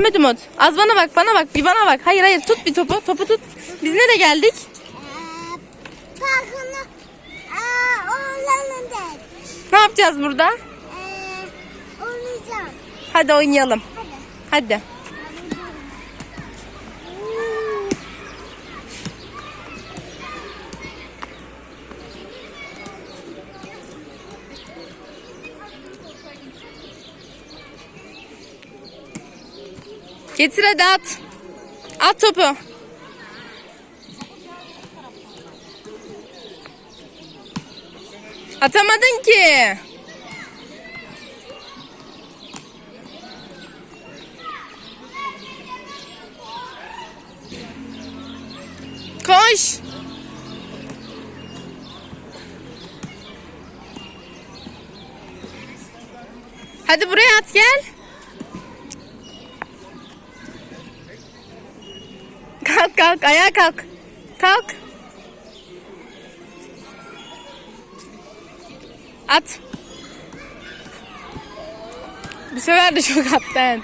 Mehmet Umut az bana bak bana bak bir bana bak. Hayır hayır tut bir topu topu tut. Biz nereye geldik? Parkını oğlanın da Ne yapacağız burada? ee, oynayacağım. Hadi oynayalım. Hadi. Getir hadi at. At topu. Atamadın ki. Koş. Hadi buraya at gel. Kalk kalk ayağa kalk. Kalk. At. Bu sefer de çok attın.